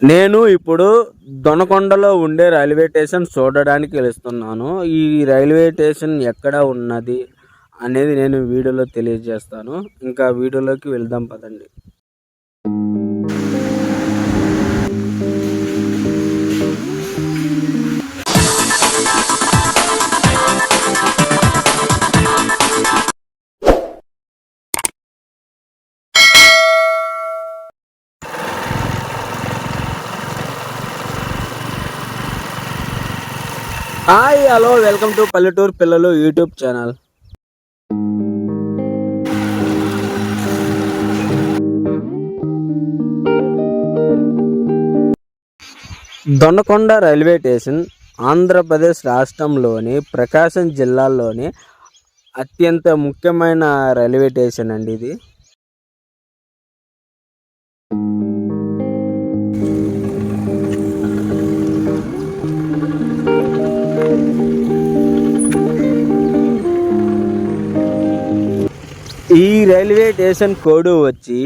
నేను ఇప్పుడు దొనకొండలో ఉండే రైల్వే స్టేషన్ చూడడానికి వెళుస్తున్నాను ఈ రైల్వే స్టేషన్ ఎక్కడ ఉన్నది అనేది నేను వీడియోలో తెలియజేస్తాను. ఇంకా వీడియోలోకి వెళ్దాం పదండి. Hi hello welcome to Palleturu Pillalu YouTube channel Dondakonda railway station Andhra Pradesh రాష్ట్రంలోని ప్రకాశం జిల్లాలోని అత్యంత ముఖ్యమైన రైల్వే స్టేషన్ అండి ఇది. ఈ రైల్వే స్టేషన్ కోడ్ వచ్చి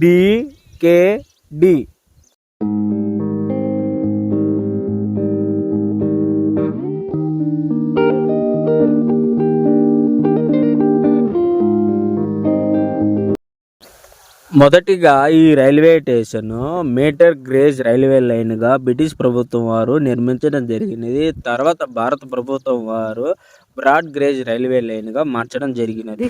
డికేడి మొదటిగా ఈ railway station metre gauge railway లైన్గా బ్రిటిష్ ప్రభుత్వం వారు నిర్మించడం జరిగినది. తర్వాత భారత ప్రభుత్వం వారు బ్రాడ్ గ్రేజ్ రైల్వే లైన్గా మార్చడం జరిగినది.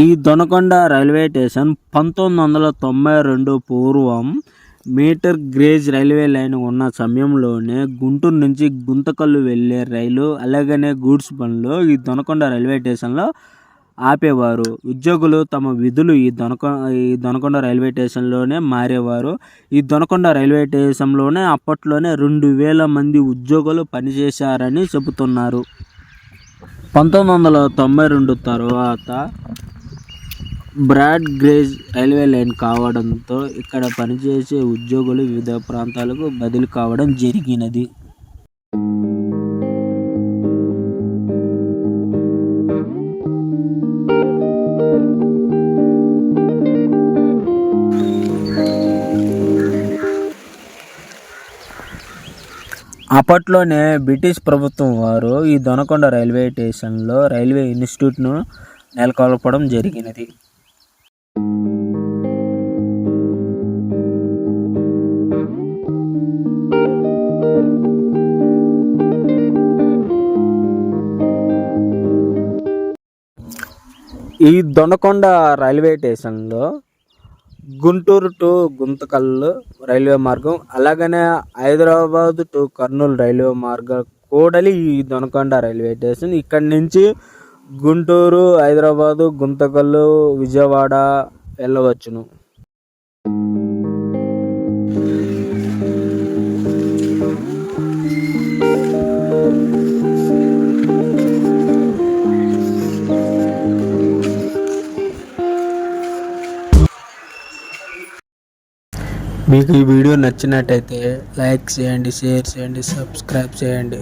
ఈ దొనకొండ రైల్వే స్టేషన్ పంతొమ్మిది వందల తొంభై రెండు పూర్వం మీటర్ గ్రేజ్ రైల్వే లైన్ ఉన్న సమయంలోనే గుంటూరు నుంచి గుంతకల్లు వెళ్ళే రైలు అలాగనే గూడ్స్ బండ్లు ఈ దొనకొండ రైల్వే స్టేషన్లో ఆపేవారు. ఉద్యోగులు తమ విధులు ఈ దొనకొ ఈ దొనకొండ రైల్వే స్టేషన్లోనే మారేవారు. ఈ దొనకొండ రైల్వే స్టేషన్లోనే అప్పట్లోనే రెండు వేల మంది ఉద్యోగులు పనిచేశారని చెబుతున్నారు. పంతొమ్మిది వందల తొంభై రెండు తర్వాత బ్రాడ్ గ్రేజ్ రైల్వే లైన్ కావడంతో ఇక్కడ పనిచేసే ఉద్యోగులు వివిధ ప్రాంతాలకు బదిలీ కావడం జరిగినది. అప్పట్లోనే బ్రిటిష్ ప్రభుత్వం వారు ఈ దొనకొండ రైల్వే స్టేషన్లో రైల్వే ఇన్స్టిట్యూట్ను నెలకొల్పడం జరిగినది. ఈ దొనకొండ రైల్వే స్టేషన్లో గుంటూరు టు గుంతకల్లు రైల్వే మార్గం అలాగనే హైదరాబాద్ టు కర్నూలు రైల్వే మార్గం కూడలి ఈ దొనకొండ రైల్వే స్టేషన్. ఇక్కడి నుంచి గుంటూరు హైదరాబాదు గుంతకల్లు విజయవాడ వెళ్ళవచ్చును. మీకు ఈ వీడియో నచ్చినట్టయితే లైక్ చేయండి షేర్ చేయండి సబ్స్క్రైబ్ చేయండి.